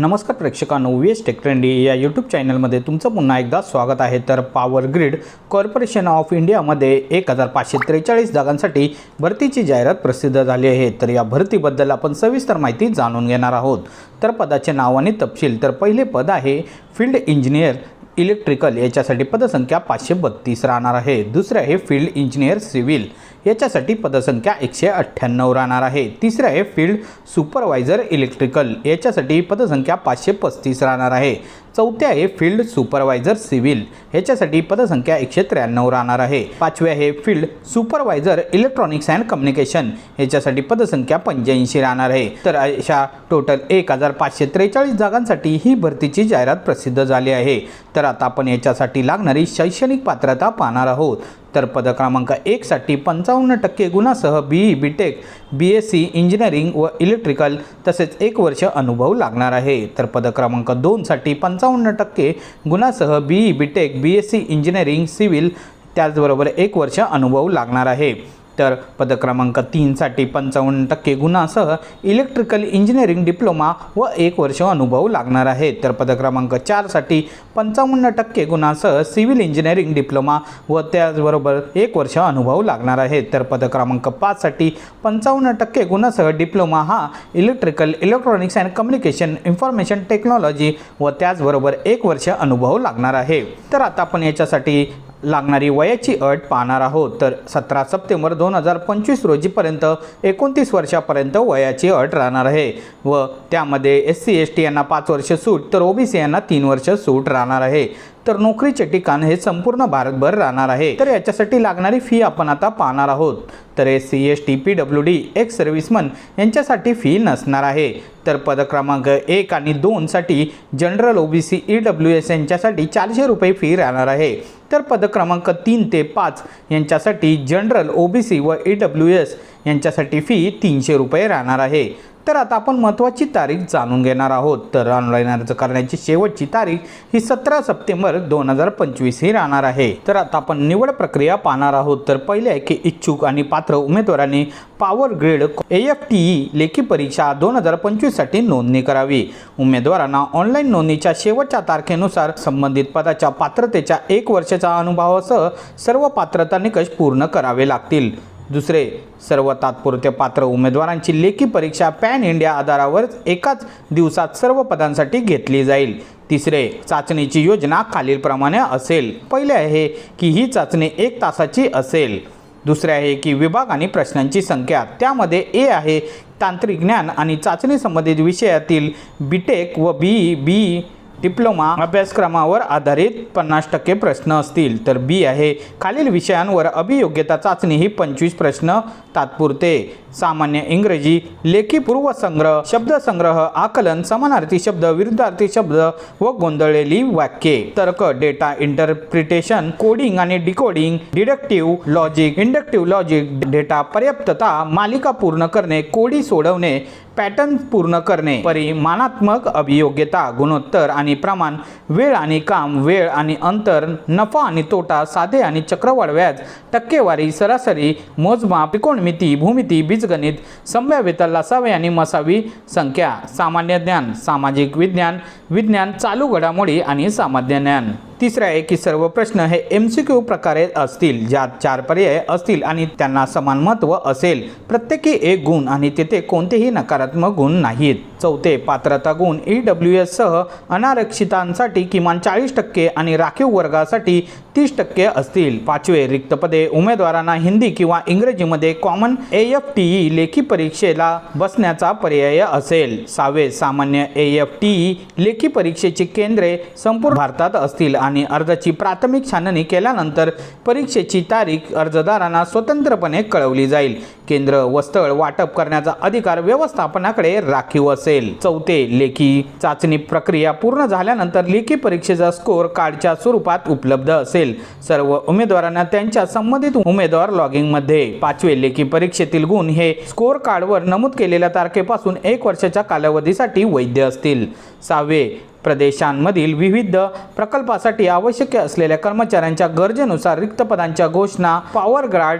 नमस्कार प्रेक्षकांनो V S टेकट्रेंडी या YouTube चॅनलमध्ये तुमचं पुन्हा एकदा स्वागत आहे. तर पॉवर ग्रीड कॉर्पोरेशन ऑफ इंडियामध्ये एक हजार पाचशे त्रेचाळीस जागांसाठी भरतीची जाहिरात प्रसिद्ध झाली आहे. तर या भरतीबद्दल आपण सविस्तर माहिती जाणून घेणार आहोत. तर पदाचे नाव आणि तपशील तर पहिले पद आहे फील्ड इंजिनियर इलेक्ट्रिकल याच्यासाठी पदसंख्या पाचशे बत्तीस राहणार आहे. दुसरं आहे फील्ड इंजिनियर सिव्हिल याच्यासाठी पदसंख्या एकशे अठ्ठ्याण्णव राहणार आहे. तिसरं आहे फील्ड सुपरवायझर इलेक्ट्रिकल. याच्यासाठी पदसंख्या पाचशे पस्तीस राहणार आहे. चौथे आहे फील्ड सुपरवायझर सिव्हिल. ह्याच्यासाठी पदसंख्या एकशे त्र्याण्णव राहणार आहे. पाचवे आहे field supervisor electronics and communication. ह्याच्यासाठी पदसंख्या पंच्याऐंशी राहणार आहे. तर अशा टोटल एक हजार पाचशे त्रेचाळीस जागांसाठी ही भरतीची जाहिरात प्रसिद्ध झाली आहे. तर आता आपण याच्यासाठी लागणारी शैक्षणिक पात्रता पाहणार आहोत. तर पदक्रमांक एकसाठी पंचावन्न टक्के गुणासह B E B tech B S C engineering व इलेक्ट्रिकल तसेच एक वर्ष अनुभव लागणार आहे. तर पदक्रमांक दोनसाठी पंचावन्न टक्के गुणासह B E B tech B S C engineering civil त्याचबरोबर एक वर्ष अनुभव लागणार आहे. तर पदक्रमांक तीनसाठी पंचावन्न टक्के गुणासह इलेक्ट्रिकल इंजिनिअरिंग डिप्लोमा व एक वर्ष अनुभव लागणार आहे. तर पदक्रमांक चारसाठी पंचावन्न टक्के गुणासह सिव्हिल इंजिनिअरिंग डिप्लोमा व त्याचबरोबर एक वर्ष अनुभव लागणार आहे. तर पदक्रमांक पाचसाठी पंचावन्न टक्के गुणासह डिप्लोमा हा electrical electronics and communication information technology व त्याचबरोबर एक वर्ष अनुभव लागणार आहे. तर आता आपण याच्यासाठी लागणारी वयाची अट पाहणार आहोत. तर सतरा सप्टेंबर दोन हजार पंचवीस रोजीपर्यंत एकोणतीस वर्षापर्यंत वयाची अट राहणार आहे. व त्यामध्ये एस सी एस टी यांना पाच वर्ष सूट तर ओबीसी यांना तीन वर्ष सूट राहणार आहे. तर नोकरीचे ठिकाण हे संपूर्ण भारतभर राहणार आहे. तर याच्यासाठी लागणारी फी आपण आता पाहणार आहोत. तर S C S T P W D ex servicemen यांच्यासाठी फी नसणार आहे. तर पद क्रमांक एक आणि दोनसाठी general O B C E W S यांच्यासाठी चारशे रुपये फी राहणार आहे. तर पद क्रमांक तीन ते पाच यांच्यासाठी जनरल ओ बी सी व ई डब्ल्यू एस यांच्यासाठी फी तीनशे रुपये राहणार आहे. तर आता आपण महत्त्वाची तारीख जाणून घेणार आहोत. तर ऑनलाईन अर्ज करण्याची शेवटची तारीख ही सतरा सप्टेंबर दोन हजार पंचवीस ही राहणार आहे. तर आता आपण निवड प्रक्रिया पाहणार आहोत. तर पहिले आहे की इच्छुक आणि पात्र उमेदवारांनी power grade A F T E लेखी परीक्षा दोन हजार पंचवीससाठी नोंदणी करावी. उमेदवारांना ऑनलाईन नोंदणीच्या शेवटच्या तारखेनुसार संबंधित पदाच्या पात्रतेच्या एक वर्षाच्या अनुभवासह सर्व पात्रता निकष पूर्ण करावे लागतील. दुसरे सर्व तात्पुरते पात्र उमेदवारांची लेखी परीक्षा पॅन इंडिया आधारावर एकाच दिवसात सर्व पदांसाठी घेतली जाईल. तिसरे चाचणीची योजना खालीलप्रमाणे असेल. पहिले आहे की ही चाचणी एक तासाची असेल. दुसरे आहे की विभाग आणि प्रश्नांची संख्या. त्यामध्ये ए आहे तांत्रिक ज्ञान आणि चाचणी संबंधित विषयातील बीटेक व बी बी डिप्लोमा अभ्यासक्रमावर आधारित पन्नास टक्के प्रश्न असतील. तर बी आहे. खालील विषयांवर अभियोग्यता चाचणी ही पंचवीस प्रश्न तात्पुरते. सामान्य इंग्रजी लेखी पूर्वसंग्रह शब्दसंग्रह आकलन समानार्थी शब्द विरुद्धार्थी शब्द व गोंधळलेली वाक्ये. तर्क डेटा इंटरप्रिटेशन कोडिंग आणि decoding deductive logic inductive logic data पर्याप्तता मालिका पूर्ण करणे कोडी सोडवणे पॅटर्न पूर्ण करणे परिमाणात्मक अभियोग्यता गुणोत्तर आणि प्रमाण वेळ आणि काम वेळ आणि अंतर नफा आणि तोटा साधे आणि चक्रवाढ व्याज टक्केवारी सरासरी मोजमाप त्रिकोणमिती भूमिती बीजगणित संभाव्यता लसावे आणि मसावी संख्या सामान्य ज्ञान सामाजिक विज्ञान विज्ञान चालू घडामोडी आणि सामान्य ज्ञान. तिसरं आहे की सर्व प्रश्न हे एम सी क्यू प्रकारे असतील ज्यात चार पर्याय असतील आणि त्यांना समान महत्त्व असेल. प्रत्येकी एक गुण आणि तेथे कोणतेही नकारात्मक गुण नाहीत. चौथे पात्रता गुण. ई डब्ल्यू एस सह अनारक्षितांसाठी किमान चाळीस टक्के आणि राखीव वर्गासाठी तीस टक्के असतील. पाचवे रिक्त पदे. उमेदवारांना हिंदी किंवा इंग्रजीमध्ये common A F T E लेखी परीक्षेला बसण्याचा पर्याय असेल. सहावे सामान्य ए एफ टी ई लेखी परीक्षेची केंद्रे संपूर्ण भारतात असतील आणि अर्जाची प्राथमिक छाननी केल्यानंतर परीक्षेची तारीख अर्जदारांना स्वतंत्रपणे कळवली जाईल. केंद्र व स्थळ वाटप करण्याचा अधिकार व्यवस्थापनाकडे राखीव असेल. चौथे लेखी चाचणी प्रक्रिया पूर्ण झाल्यानंतर लेखी परीक्षेचा स्कोअर कार्डच्या स्वरूपात उपलब्ध असेल. सर्व उमेदवारांना त्यांच्या संबंधित उमेदवार लॉगिंगमध्ये. पाचवे लेखी परीक्षेतील गुण हे स्कोअर कार्डवर नमूद केलेल्या तारखेपासून एक वर्षाच्या कालावधीसाठी वैध असतील. सहावे प्रदेशांमधील विविध प्रकल्पासाठी आवश्यक असलेल्या कर्मचाऱ्यांच्या गरजेनुसार रिक्त पदांच्या घोषणा पॉवर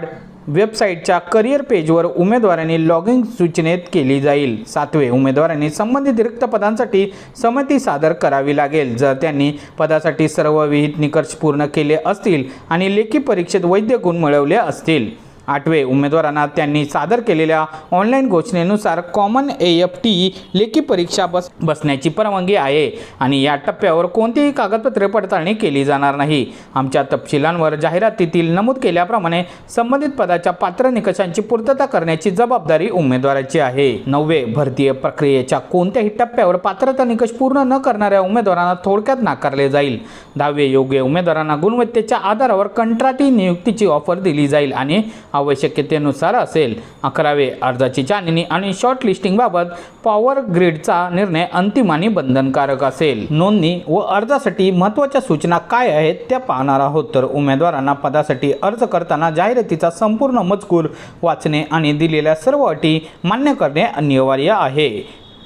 वेबसाईटच्या करिअर पेजवर उमेदवारांनी लॉगिंग सूचनेत केली जाईल. सातवे उमेदवारांनी संबंधित रिक्त पदांसाठी संमती सादर करावी लागेल. जर त्यांनी पदासाठी सर्व विहित निकष पूर्ण केले असतील आणि लेखी परीक्षेत वैद्य गुण मिळवले असतील. आठवे उमेदवारांना त्यांनी सादर केलेल्या ऑनलाईन घोषणेनुसार कॉमन ए एफ टी लेखी परीक्षा बस बसण्याची परवानगी आहे. आणि या टप्प्यावर कोणतीही कागदपत्रे पडताळणी केली जाणार नाही. आमच्या तपशिलांवर जाहिरातीतील नमूद केल्याप्रमाणे संबंधित पदाच्या पात्र निकषांची पूर्तता करण्याची जबाबदारी उमेदवाराची आहे. नववे भरतीय प्रक्रियेच्या कोणत्याही टप्प्यावर पात्रता निकष पूर्ण न करणाऱ्या उमेदवारांना थोडक्यात नाकारले जाईल. दहावे योग्य उमेदवारांना गुणवत्तेच्या आधारावर कंत्राटी नियुक्तीची ऑफर दिली जाईल आणि आवश्यकतेनुसार असेल. अकरावे अर्जाची छाननी आणि शॉर्ट लिस्टिंगबाबत पॉवर ग्रीडचा निर्णय अंतिम आणि बंधनकारक असेल. नोंदणी व अर्जासाठी महत्त्वाच्या सूचना काय आहेत त्या पाहणार आहोत. तर उमेदवारांना पदासाठी अर्ज करताना जाहिरातीचा संपूर्ण मजकूर वाचणे आणि दिलेल्या सर्व अटी मान्य करणे अनिवार्य आहे.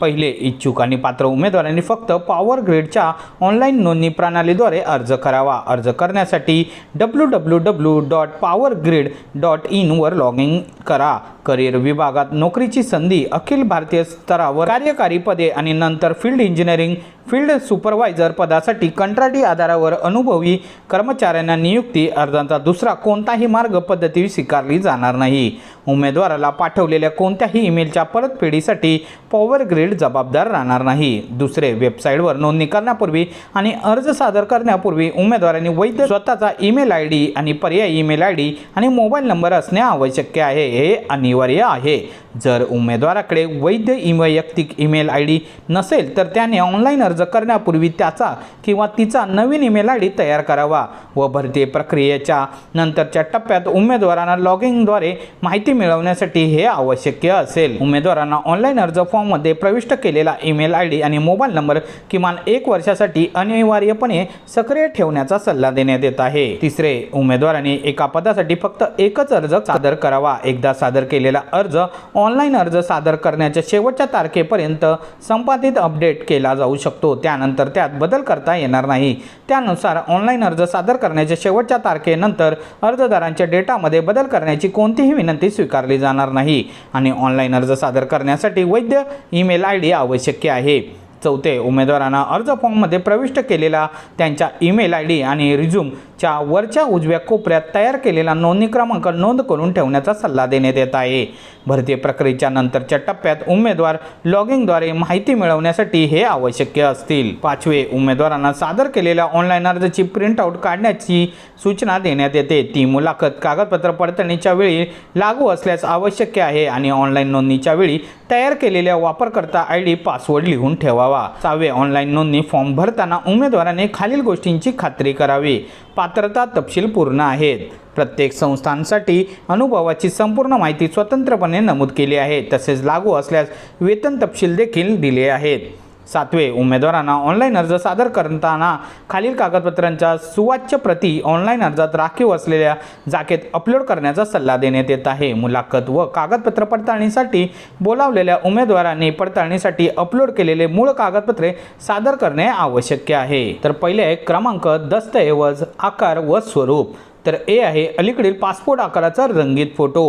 पहिले इच्छुक आणि पात्र उमेदवारांनी फक्त पॉवर ग्रेडच्या ऑनलाईन नोंदणी प्रणालीद्वारे अर्ज करावा. अर्ज करण्यासाठी W W W dot power grade dot इनवर log in करा. करिअर विभागात नोकरीची संधी अखिल भारतीय स्तरावर कार्यकारी पदे आणि नंतर फील्ड इंजिनिअरिंग फील्ड सुपरवायझर पदासाठी कंत्राटी आधारावर अनुभवी कर्मचाऱ्यांना नियुक्ती अर्जांचा दुसरा कोणताही मार्ग पद्धती स्वीकारली जाणार नाही. उमेदवाराला पाठवलेल्या कोणत्याही ईमेलच्या परतफेडीसाठी पॉवर ग्रीड जबाबदार राहणार नाही. दुसरे वेबसाईटवर नोंदणी करण्यापूर्वी आणि अर्ज सादर करण्यापूर्वी उमेदवारांनी वैध स्वतःचा ईमेल आय डी आणि पर्यायी ईमेल आय डी आणि मोबाईल नंबर असणे आवश्यक आहे. हे अनिवार्य आहे. जर उमेदवाराकडे वैध ई वैयक्तिक ईमेल आय डी नसेल तर त्याने ऑनलाईन अर्ज करण्यापूर्वी त्याचा किंवा तिचा नवीन ईमेल आय डी तयार करावा व भरती प्रक्रियेच्या नंतरच्या टप्प्यात उमेदवारांना लॉगिंगद्वारे माहिती मिळवण्यासाठी हे आवश्यक असेल. उमेदवारांना ऑनलाईन अर्ज फॉर्ममध्ये प्रविष्ट केलेला ईमेल आय डी आणि मोबाईल नंबर किमान एक वर्षासाठी अनिवार्यपणे सक्रिय ठेवण्याचा सल्ला देण्यात येत आहे. तिसरे उमेदवारांनी एका पदासाठी फक्त एकच अर्ज सादर करावा. एकदा सादर केलेला अर्ज ऑनलाईन अर्ज सादर करण्याच्या शेवटच्या तारखेपर्यंत संपादित अपडेट केला जाऊ शकतो. त्यानंतर त्यात बदल करता येणार नाही. त्यानुसार ऑनलाईन अर्ज सादर करण्याच्या शेवटच्या तारखेनंतर अर्जदारांच्या डेटामध्ये बदल करण्याची कोणतीही विनंती स्वीकारली जाणार नाही आणि ऑनलाईन अर्ज सादर करण्यासाठी वैध ईमेल आय डी आवश्यक आहे. चौथे उमेदवारांना अर्ज फॉर्ममध्ये प्रविष्ट केलेला त्यांच्या ईमेल आय डी आणि रिझ्यूमच्या वरच्या उजव्या कोपऱ्यात तयार केलेला नोंदणी क्रमांक नोंद करून ठेवण्याचा सल्ला देण्यात येत आहे. भरती प्रक्रियेच्या नंतरच्या टप्प्यात उमेदवार लॉगिंगद्वारे माहिती मिळवण्यासाठी हे आवश्यक असतील. पाचवे उमेदवारांना सादर केलेल्या ऑनलाईन अर्जाची प्रिंटआउट काढण्याची सूचना देण्यात येते. ती मुलाखत कागदपत्र पडताळणीच्या वेळी लागू असल्यास आवश्यक आहे आणि ऑनलाईन नोंदणीच्या वेळी तयार केलेल्या वापरकर्ता आय डी पासवर्ड लिहून ठेवावा. सहावे ऑनलाईन नोंदणी फॉर्म भरताना उमेदवाराने खालील गोष्टींची खात्री करावी. पात्रता तपशील पूर्ण आहेत. प्रत्येक संस्थांसाठी अनुभवाची संपूर्ण माहिती स्वतंत्रपणे नमूद केली आहे. तसेच लागू असल्यास वेतन तपशील देखील दिले आहेत. सातवे उमेदवारांना ऑनलाईन अर्ज सादर करताना खालील कागदपत्रांच्या सुवाच्य प्रती ऑनलाईन अर्जात राखीव असलेल्या जागेत अपलोड करण्याचा सल्ला देण्यात येत आहे. मुलाखत व कागदपत्र पडताळणीसाठी बोलावलेल्या उमेदवारांनी पडताळणीसाठी अपलोड केलेले मूळ कागदपत्रे सादर करणे आवश्यक आहे. तर पहिले क्रमांक दस्तऐवज आकार व स्वरूप. तर ए आहे अलीकडील पासपोर्ट आकाराचा रंगीत फोटो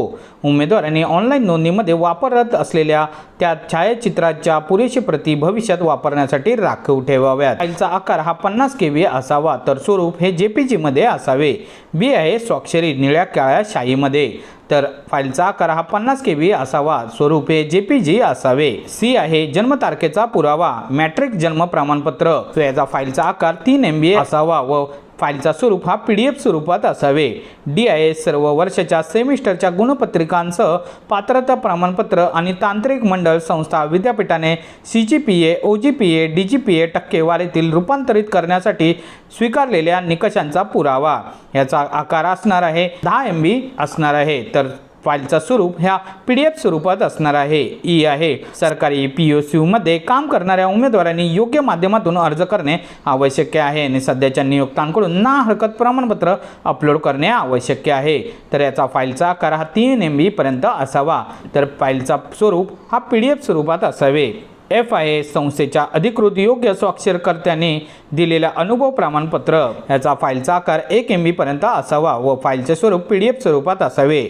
उमेदवाराने ऑनलाईन नोंदणीमध्ये वापरत असलेल्या त्या छायाचित्राच्या पुरेशी प्रती भविष्यात वापरण्यासाठी राखीव ठेवाव्यात. फाईलचा आकार हा पन्नास के व्ही असावा तर स्वरूप हे जे पी जीमध्ये असावे. बी आहे स्वाक्षरी निळ्या काळ्या शाहीमध्ये तर फाईलचा आकार हा पन्नास के व्ही असावा स्वरूप हे जे पी जी असावे. सी आहे जन्मतारखेचा पुरावा मॅट्रिक जन्म प्रमाणपत्र. याचा फाईलचा आकार तीन एम बी असावा व फाईलचा स्वरूप हा पी डी एफ स्वरूपात असावे. डी आय एस सर्व वर्षाच्या सेमिस्टरच्या गुणपत्रिकांसह पात्रता प्रमाणपत्र आणि तांत्रिक मंडळ संस्था विद्यापीठाने C G P A O G P A D G P A टक्केवारीतील रूपांतरित करण्यासाठी स्वीकारलेल्या निकषांचा पुरावा. याचा आकार असणार आहे दहा एम बी असणार आहे. तर फाईलचं स्वरूप ह्या पी डी एफ स्वरूपात असणार आहे. ई आहे. सरकारी पी ओ सी यूमध्ये काम करणाऱ्या उमेदवारांनी योग्य माध्यमातून अर्ज करणे आवश्यक आहे आणि सध्याच्या नियोक्तांकडून ना हरकत प्रमाणपत्र अपलोड करणे आवश्यक आहे. तर याचा फाईलचा आकार हा तीन एम बीपर्यंत असावा. तर फाईलचा स्वरूप हा पी डी एफ स्वरूपात असावे. एफ आय एस संस्थेच्या अधिकृत योग्य स्वाक्षरकर्त्याने दिलेल्या अनुभव प्रमाणपत्र. याचा फाईलचा आकार एक एम पर्यंत असावा व फाईलचे स्वरूप पी डी एफ स्वरूपात असावे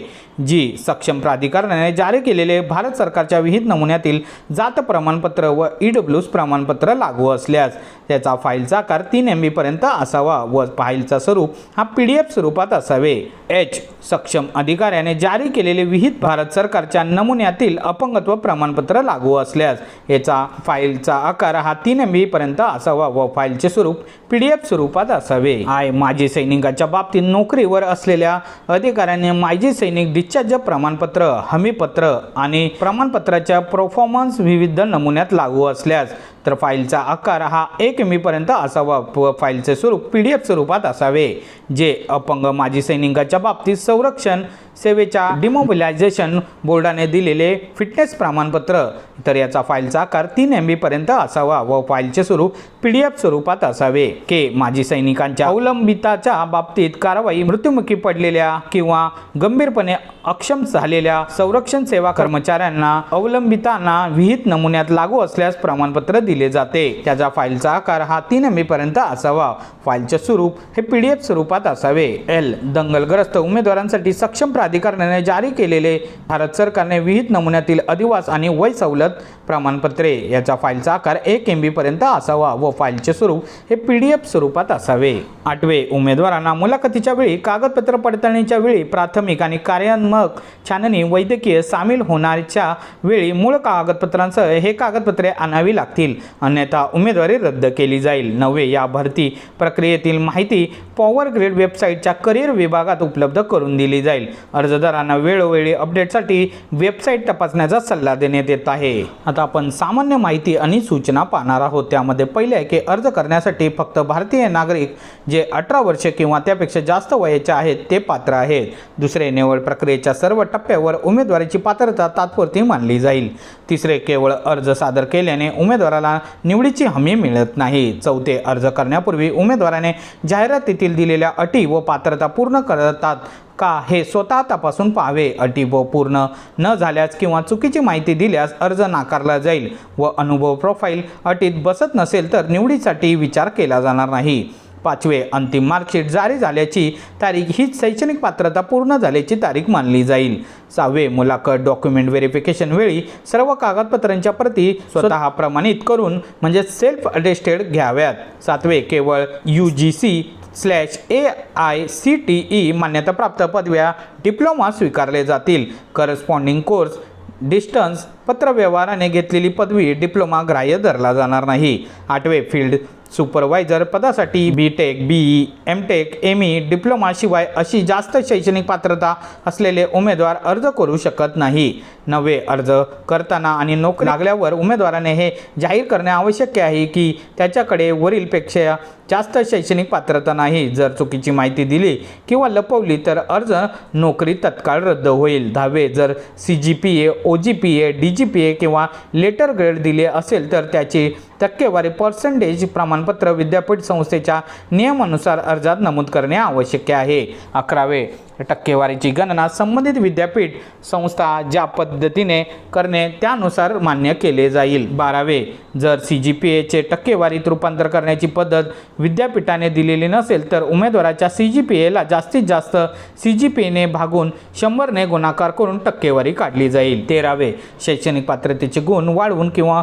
जी सक्षम प्राधिकरणाने जारी केलेले भारत सरकारच्या विहित नमुन्यातील जात प्रमाणपत्र व ई डब्ल्यूस प्रमाणपत्र लागू असल्यास त्याचा फाईलचा आकार तीन एम पर्यंत असावा व फाईलचा स्वरूप हा पी डी एफ स्वरूपात असावे. एच. सक्षम अधिकाऱ्याने जारी केलेले विहित भारत सरकारच्या नमुन्यातील अपंगत्व प्रमाणपत्र लागू असल्यास याचा फाईलचा आकार हा तीन एम पर्यंत असावा व फाईलचे स्वरूप पी डी एफ स्वरूपात असावे. आय माजी सैनिकाच्या बाबतीत नोकरीवर असलेल्या अधिकाऱ्याने माजी सैनिक डिस्चार्ज प्रमाणपत्र हमीपत्र आणि प्रमाणपत्राच्या परफॉर्मन्स विविध नमुन्यात लागू असल्यास तर फाईलचा आकार हा एक एम पर्यंत असावा व फाईलचे स्वरूप पी डी एफ स्वरूपात असावे. जे अपंग माजी सैनिकाच्या बाबतीत संरक्षण सेवेच्या डिमोबिलायझेशन बोर्डाने दिलेले फिटनेस प्रमाणपत्र. तर याचा फाईलचा आकार तीन एम पर्यंत असावा व फाईलचे स्वरूप पी डी एफ स्वरूपात असावे. के माजी सैनिकांच्या अवलंबिताच्या बाबतीत कारवाई मृत्युमुखी पडलेल्या किंवा गंभीरपणे अक्षम झालेल्या संरक्षण सेवा कर्मचाऱ्यांना अवलंबितांना विहित नमुन्यात लागू असल्यास प्रमाणपत्र दिले जाते. त्याचा फाईलचा आकार हा तीन एम पर्यंत असावा. फाईलचे स्वरूप हे पी डी एफ स्वरूपात असावे. एल. दंगलग्रस्त उमेदवारांसाठी सक्षम प्राधिकरणाने जारी केलेले भारत सरकारने विहित नमुन्यातील अधिवास आणि वय सवलत प्रमाणपत्रे याचा फाईलचा आकार एक एम पर्यंत असावा व फाईलचे स्वरूप हे पी डी एफ स्वरूपात असावे. आठवे उमेदवारांना मुलाखतीच्या वेळी कागदपत्र पडताळणीच्या वेळी प्राथमिक आणि कार्यात्मक छाननी वैद्यकीय सामील होणाऱ्याच्या वेळी मूळ कागदपत्रांसह हे कागदपत्रे आणावी लागतील. अन्यथा उमेदवारी रद्द केली जाईल. नववे या भरती प्रक्रियेतील माहिती पॉवर ग्रेड वेबसाईटच्या करिअर विभागात उपलब्ध करून दिली जाईल. अर्जदारांना वेळोवेळी अपडेटसाठी वेबसाईट तपासण्याचा सल्ला देण्यात येत आहे. आता आपण सामान्य माहिती आणि सूचना पाहणार आहोत. त्यामध्ये पहिले आहे की अर्ज करण्यासाठी फक्त भारतीय नागरिक जे अठरा वर्षे किंवा त्यापेक्षा जास्त वयाचे आहेत ते पात्र आहेत. दुसरे निवड प्रक्रियेच्या सर्व टप्प्यावर उमेदवाराची पात्रता तात्पुरती मानली जाईल. तिसरे केवळ अर्ज सादर केल्याने उमेदवाराला निवडीची हमी मिळत नाही. चौथे अर्ज करण्यापूर्वी उमेदवाराने जाहिरातीतील दिलेल्या अटी व पात्रता पूर्ण करतात का हे स्वतः तपासून पाहावे. अटी व पूर्ण न झाल्यास किंवा चुकीची माहिती दिल्यास अर्ज नाकारला जाईल व अनुभव प्रोफाईल अटीत बसत नसेल तर निवडीसाठी विचार केला जाणार नाही. पाचवे अंतिम मार्कशीट जारी झाल्याची तारीख हीच शैक्षणिक पात्रता पूर्ण झाल्याची तारीख मानली जाईल. सहावे मुलाखत डॉक्युमेंट व्हेरिफिकेशन वेळी सर्व कागदपत्रांच्या प्रती स्वतः प्रमाणित करून म्हणजे सेल्फ अटेस्टेड घ्याव्यात. सातवे केवळ U G C slash A I C T E मान्यताप्राप्त पदव्या डिप्लोमा स्वीकारले जातील. करस्पॉन्डिंग कोर्स डिस्टन्स पत्रव्यवहाराने घेतलेली पदवी डिप्लोमा ग्राह्य धरला जाणार नाही. आठवे फील्ड सुपरवायझर पदासाठी B tech B E M tech M E डिप्लोमाशिवाय अशी जास्त शैक्षणिक पात्रता असलेले उमेदवार अर्ज करू शकत नाही. नवे अर्ज करताना आणि नोकरी लागल्यावर उमेदवाराने हे जाहीर करणे आवश्यक आहे की त्याच्याकडे वरीलपेक्षा जास्त शैक्षणिक पात्रता नाही. जर चुकीची माहिती दिली किंवा लपवली तर अर्ज नोकरी तत्काळ रद्द होईल. दहावे जर C G P A O G P A D G P A किंवा लेटर ग्रेड दिले असेल तर त्याची टक्केवारी पर्सेंटेज प्रमाणपत्र विद्यापीठ संस्थेच्या नियमानुसार अर्जात नमूद करणे आवश्यक आहे. अकरावे टक्केवारीची गणना संबंधित विद्यापीठ संस्था ज्या पद्धतीने करणे त्यानुसार मान्य केले जाईल. बारावे जर सी जी पी एचे टक्केवारीत रूपांतर करण्याची पद्धत विद्यापीठाने दिलेली नसेल तर उमेदवाराच्या सी जी पी एला जास्तीत जास्त सी जी पी एने भागून शंभरने गुणाकार करून टक्केवारी काढली जाईल. तेरावे शैक्षणिक पात्रतेचे गुण वाढवून किंवा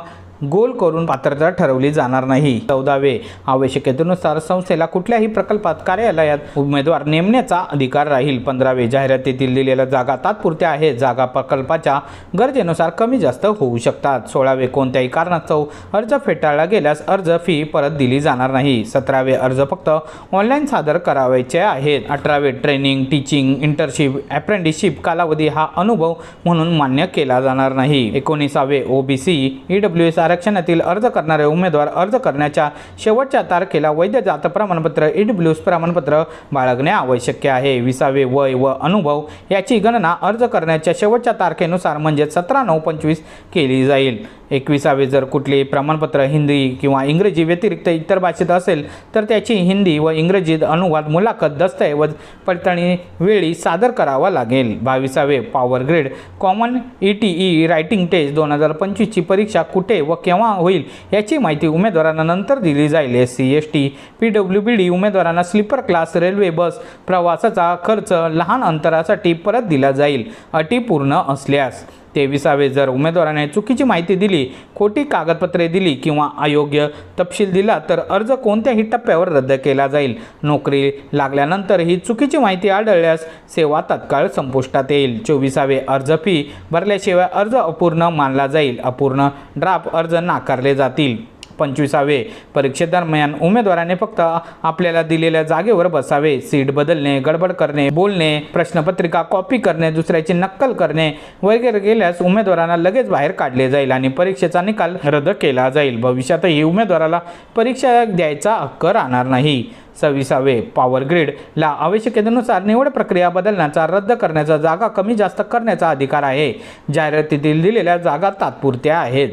गोल करून पात्रता ठरवली जाणार नाही. चौदावे आवश्यकतेनुसार संस्थेला कुठल्याही प्रकल्पात कार्यालयात उमेदवार नेमण्याचा अधिकार राहील. पंधरावे जाहिरातीतील दिलेल्या जागा तात्पुरत्या आहेत. जागा प्रकल्पाच्या गरजेनुसार कमी जास्त होऊ शकतात. सोळावे कोणत्याही कारणास्तव अर्ज फेटाळला गेल्यास अर्ज फी परत दिली जाणार नाही. सतरावे अर्ज फक्त ऑनलाईन सादर करावायचे आहेत. अठरावे ट्रेनिंग टीचिंग इंटर्नशिप अप्रेंटिसशिप कालावधी हा अनुभव म्हणून मान्य केला जाणार नाही. एकोणीसावे ओबीसी ई डब्ल्यू आर. आरक्षणातील अर्ज करणारे उमेदवार अर्ज करण्याच्या शेवटच्या तारखेला वैध जात प्रमाणपत्र ई डब्ल्यू प्रमाणपत्र बाळगणे आवश्यक आहे. विसावे वय व अनुभव याची गणना अर्ज करण्याच्या शेवटच्या तारखेनुसार म्हणजे सतरा नऊ पंचवीस केली जाईल. एकविसावे जर कुठले प्रमाणपत्र हिंदी किंवा इंग्रजी व्यतिरिक्त इतर भाषेत असेल तर त्याची हिंदी व इंग्रजीत अनुवाद मुलाखत दस्तऐवज पडताळणी वेळी सादर करावा लागेल. बावीसावे power grade common E T E writing test दोन हजार पंचवीसची परीक्षा कुठे व व केव्हा होईल याची माहिती उमेदवारांना नंतर दिली जाईल. S C S T P W B D उमेदवारांना स्लीपर क्लास रेल्वे बस प्रवासाचा खर्च लहान अंतरासाठी परत दिला जाईल. अटी पूर्ण असल्यास. तेविसावे जर उमेदवाराने चुकीची माहिती दिली खोटी कागदपत्रे दिली किंवा अयोग्य तपशील दिला तर अर्ज कोणत्याही टप्प्यावर रद्द केला जाईल. नोकरी लागल्यानंतर ही चुकीची माहिती आढळल्यास सेवा तत्काळ संपुष्टात येईल. चोवीसावे अर्ज फी भरल्याशिवाय अर्ज अपूर्ण मानला जाईल. अपूर्ण ड्राफ्ट अर्ज नाकारले जातील. पंचवीसावे. परीक्षेदरम्यान उमेदवाराने फक्त आपल्याला दिलेल्या जागेवर बसावे. सीट बदलणे गडबड करणे बोलणे प्रश्नपत्रिका कॉपी करणे दुसऱ्याची नक्कल करणे वगैरे केल्यास उमेदवारांना लगेच बाहेर काढले जाईल आणि परीक्षेचा निकाल रद्द केला जाईल. भविष्यातही उमेदवाराला परीक्षा द्यायचा हक्क राहणार नाही. सव्वीसावे. पॉवर ग्रीडला आवश्यकतेनुसार निवड प्रक्रिया बदलण्याचा रद्द करण्याचा जागा कमी जास्त करण्याचा अधिकार आहे. जाहिरातीतील दिलेल्या जागा तात्पुरत्या आहेत.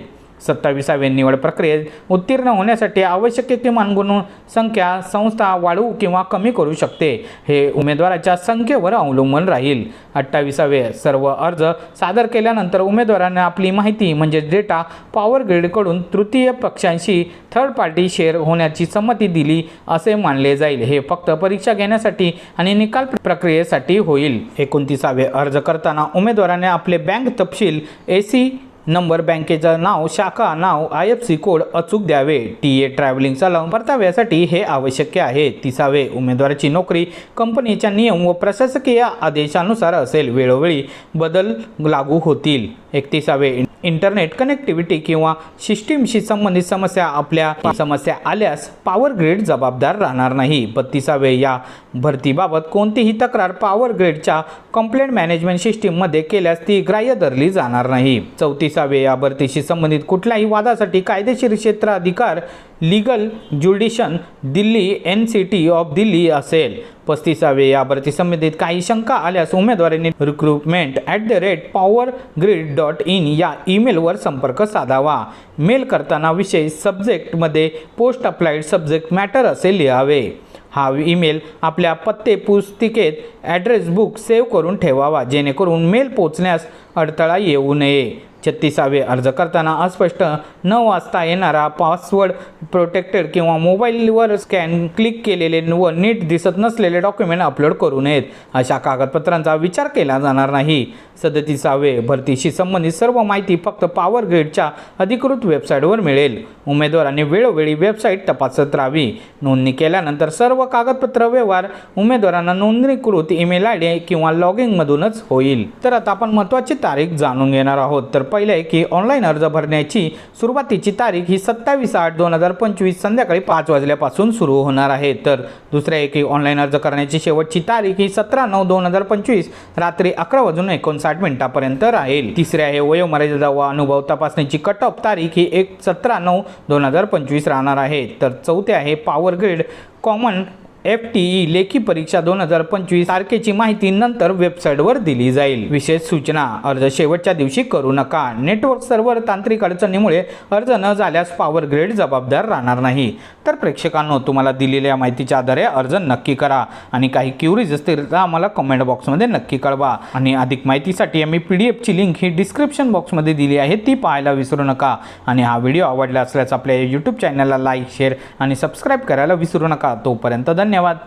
सत्तावीसावे निवड प्रक्रियेत उत्तीर्ण होण्यासाठी आवश्यक किमान गुण संख्या संस्था वाढवू किंवा कमी करू शकते. हे उमेदवाराच्या संख्येवर अवलंबून राहील. अठ्ठावीसावे सर्व अर्ज सादर केल्यानंतर उमेदवाराने आपली माहिती म्हणजे डेटा पॉवर ग्रीडकडून तृतीय पक्षांशी थर्ड पार्टी शेअर होण्याची संमती दिली असे मानले जाईल. हे फक्त परीक्षा घेण्यासाठी आणि निकाल प्रक्रियेसाठी होईल. एकोणतीसावे अर्ज करताना उमेदवाराने आपले बँक तपशील ए सी नंबर बँकेचं नाव शाखा नाव आय एफ सी कोड अचूक द्यावे. टी ए ट्रॅव्हलिंगचा लावून परताव्यासाठी हे आवश्यक आहे. तिसावे. उमेदवाराची नोकरी कंपनीच्या नियम व प्रशासकीय आदेशानुसार असेल. वेळोवेळी बदल लागू होतील. एकतीसावे. इंटरनेट कनेक्टिव्हिटी किंवा सिस्टीमशी संबंधित समस्या आपल्या समस्या आल्यास पॉवर ग्रीड जबाबदार राहणार नाही. बत्तीसावे. या भरतीबाबत कोणतीही तक्रार पॉवर ग्रीडच्या कंप्लेंट मॅनेजमेंट सिस्टीममध्ये केल्यास ती ग्राह्य धरली जाणार नाही. चौतीस या याबरतीशी संबंधित कुठल्याही वादासाठी कायदेशीर क्षेत्र अधिकार legal jurisdiction Delhi N C T of Delhi असेल. पस्तीसावे याबरती संबंधित काही शंका आल्यास उमेदवारांनी recruitment at the rate power grid dot in या ईमेलवर संपर्क साधावा. मेल करताना विषय सब्जेक्टमध्ये पोस्ट अप्लाइड सब्जेक्ट मॅटर असे लिहावे. हा ईमेल आपल्या पत्ते पुस्तिकेत ॲड्रेस बुक सेव्ह करून ठेवावा जेणेकरून मेल पोचण्यास अडथळा येऊ नये. छत्तीसावे अर्ज करताना अस्पष्ट न वाचता येणारा पासवर्ड प्रोटेक्टेड किंवा मोबाईलवर स्कॅन क्लिक केलेले व नीट दिसत नसलेले डॉक्युमेंट अपलोड करू नयेत. अशा कागदपत्रांचा विचार केला जाणार नाही. सदतीसावे भरतीशी संबंधित सर्व माहिती फक्त पॉवर ग्रिडच्या अधिकृत वेबसाईटवर मिळेल. उमेदवारांनी वेळोवेळी वेबसाईट तपासत राहावी. नोंदणी केल्यानंतर सर्व कागदपत्र व्यवहार उमेदवारांना नोंदणीकृत ईमेल आय डी किंवा लॉगिंगमधूनच होईल. तर आता आपण महत्त्वाची तारीख जाणून घेणार आहोत. तर पहिले आहे की ऑनलाईन अर्ज भरण्याची सुरुवातीची तारीख ही सत्तावीस आठ दोन हजार पंचवीस संध्याकाळी पाच वाजल्यापासून सुरू होणार आहे. तर दुसरे आहे की ऑनलाईन अर्ज करण्याची शेवटची तारीख ही सतरा नऊ दोन हजार पंचवीस रात्री अकरा वाजून एकोणसाठ मिनिटापर्यंत राहील. तिसरे आहे वयोमर्यादा व अनुभव तपासण्याची कट ऑफ तारीख ही एक सतरा नऊ दोन हजार पंचवीस राहणार आहे. तर चौथे आहे power grid common F T E लेखी परीक्षा दोन हजार पंचवीस तारखेची माहिती नंतर वेबसाईटवर दिली जाईल. विशेष सूचना. अर्ज शेवटच्या दिवशी करू नका. नेटवर्क सर्व्हर तांत्रिक अडचणीमुळे अर्ज न झाल्यास पॉवर ग्रेड जबाबदार राहणार नाही. तर प्रेक्षकांनो तुम्हाला दिलेल्या माहितीच्या आधारे अर्ज नक्की करा आणि काही क्युरीज असतील तर आम्हाला कमेंट बॉक्समध्ये नक्की कळवा. आणि अधिक माहितीसाठी आम्ही पी डी एफची लिंक ही डिस्क्रिप्शन बॉक्समध्ये दिली आहे ती पाहायला विसरू नका. आणि हा व्हिडिओ आवडला असल्यास आपल्या यूट्यूब चॅनलला लाईक शेअर आणि सबस्क्राईब करायला विसरू नका. तोपर्यंत धन्यवाद.